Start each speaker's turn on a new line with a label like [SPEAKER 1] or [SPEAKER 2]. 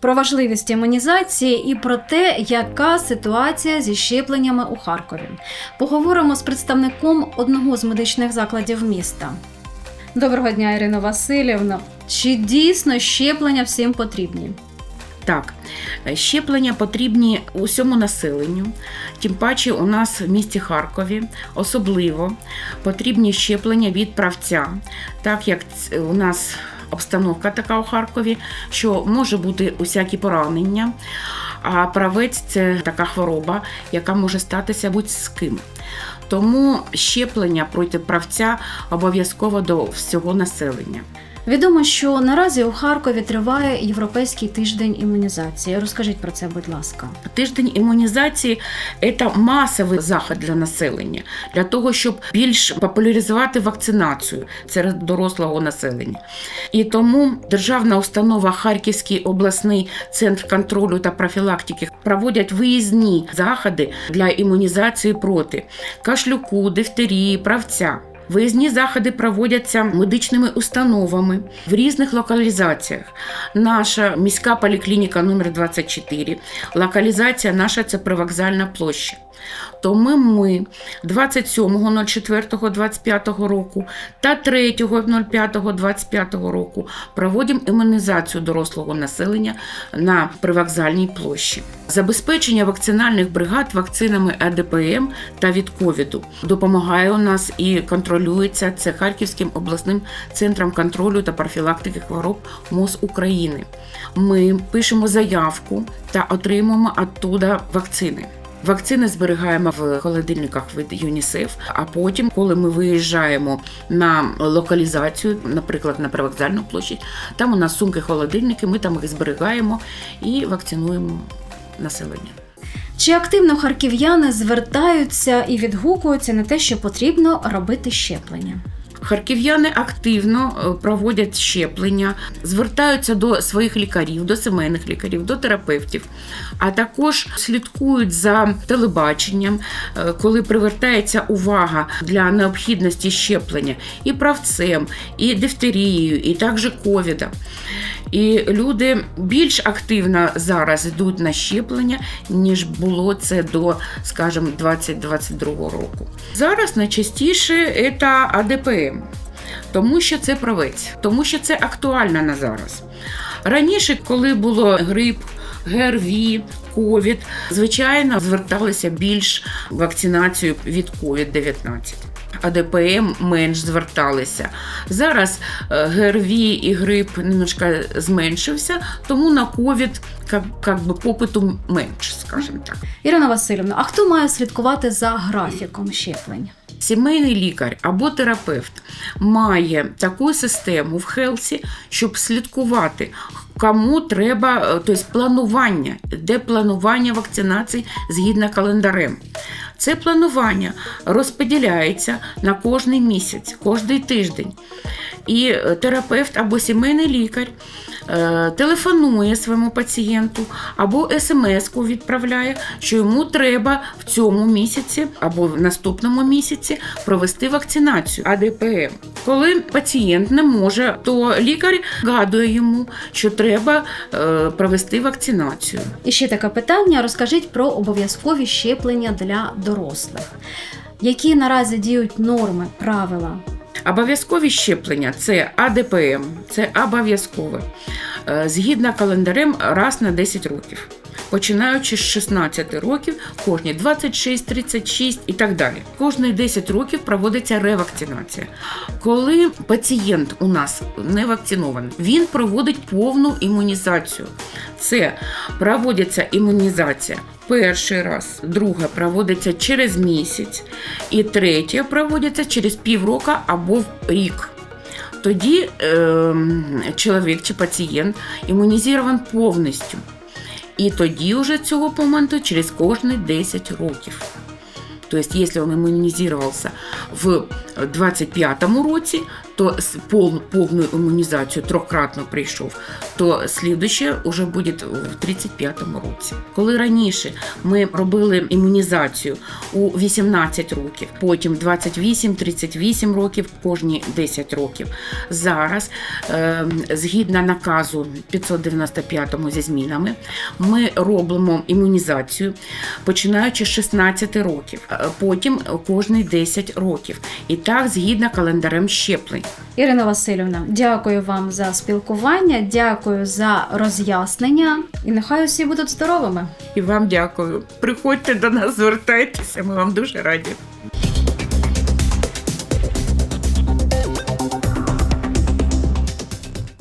[SPEAKER 1] про важливість імунізації і про те, яка ситуація зі щепленнями у Харкові. Поговоримо з представником одного з медичних закладів міста. Доброго дня, Ірина Васильівна. Чи дійсно щеплення всім потрібні?
[SPEAKER 2] Так, щеплення потрібні усьому населенню. Тим паче у нас в місті Харкові особливо потрібні щеплення від правця, так як у нас обстановка така у Харкові, що може бути усякі поранення. А правець це така хвороба, яка може статися будь з ким. Тому щеплення проти правця обов'язково до всього населення.
[SPEAKER 1] Відомо, що наразі у Харкові триває Європейський тиждень імунізації. Розкажіть про це, будь ласка.
[SPEAKER 2] Тиждень імунізації це масовий захід для населення, для того, щоб більш популяризувати вакцинацію серед дорослого населення. І тому державна установа Харківський обласний центр контролю та профілактики проводять виїзні заходи для імунізації проти кашлюку, дифтерії, правця. Виїзні заходи проводяться медичними установами в різних локалізаціях. Наша міська поліклініка номер 24 локалізація наша це привокзальна площа. Тому ми 27.04.25 року та 3.05.25 року проводимо імунізацію дорослого населення на привокзальній площі. Забезпечення вакцинальних бригад вакцинами АДПМ та від ковіду допомагає у нас і контролюється це Харківським обласним центром контролю та профілактики хвороб МОЗ України. Ми пишемо заявку та отримуємо оттуда вакцини. Вакцини зберігаємо в холодильниках від ЮНІСЕФ. А потім, коли ми виїжджаємо на локалізацію, наприклад, на привокзальну площадь, там у нас сумки холодильники, ми там їх зберігаємо і вакцинуємо населення.
[SPEAKER 1] Чи активно харків'яни звертаються і відгукуються на те, що потрібно робити щеплення?
[SPEAKER 2] Харків'яни активно е, проводять щеплення, звертаються до своїх лікарів, до сімейних лікарів, до терапевтів, а також слідкують за телебаченням, е, коли привертається увага для необхідності щеплення і правцем, і дифтерією, і також ковідом. І люди більш активно зараз йдуть на щеплення, ніж було це до, скажімо, 2022 року. Зараз найчастіше це АДПМ, тому що це правець, тому що це актуально на зараз. Раніше, коли було грип, ГРВІ, ковід, звичайно, зверталися більш вакцинацію від COVID-19. АДПМ менш зверталися. Зараз е, ГРВІ і грип немножко зменшився, тому на ковід би попиту менше, скажімо так.
[SPEAKER 1] Ірина Васильівна, а хто має слідкувати за графіком щеплень?
[SPEAKER 2] Сімейний лікар або терапевт має таку систему в Хелсі, щоб слідкувати, кому треба, е, тобто планування, де планування вакцинації згідно календарем. Це планування розподіляється на кожний місяць, кожний тиждень. І е, терапевт або сімейний лікар е, телефонує своєму пацієнту або смс-ку відправляє, що йому треба в цьому місяці або в наступному місяці провести вакцинацію АДПМ. Коли пацієнт не може, то лікар гадує йому, що треба е, провести вакцинацію.
[SPEAKER 1] І ще таке питання: розкажіть про обов'язкові щеплення для дорослих. Які наразі діють норми, правила?
[SPEAKER 2] Обов'язкові щеплення це АДПМ, це обов'язкове. Е, Згідно календарем раз на 10 років. Починаючи з 16 років, кожні 26, 36 і так далі. Кожні 10 років проводиться ревакцинація. Коли пацієнт у нас не вакцинований, він проводить повну імунізацію. Це проводиться імунізація перший раз, друга проводиться через місяць, і третя проводиться через півроку або рік. Тоді е, чоловік чи пацієнт імунізований повністю. І тоді вже цього моменту через кожні 10 років. Тобто, якщо він імунізувався в 25-му році, то повну імунізацію трьохкратно прийшов, то слідуще вже буде в 35-му році. Коли раніше ми робили імунізацію у 18 років, потім 28-38 років, кожні 10 років. Зараз, е, згідно наказу 595 зі змінами, ми робимо імунізацію починаючи з 16 років, е, потім кожні 10 років. І так згідно календарем щеплень.
[SPEAKER 1] Ірина Васильівна, дякую вам за спілкування, дякую за роз'яснення і нехай усі будуть здоровими.
[SPEAKER 2] І вам дякую. Приходьте до нас, звертайтеся, ми вам дуже раді.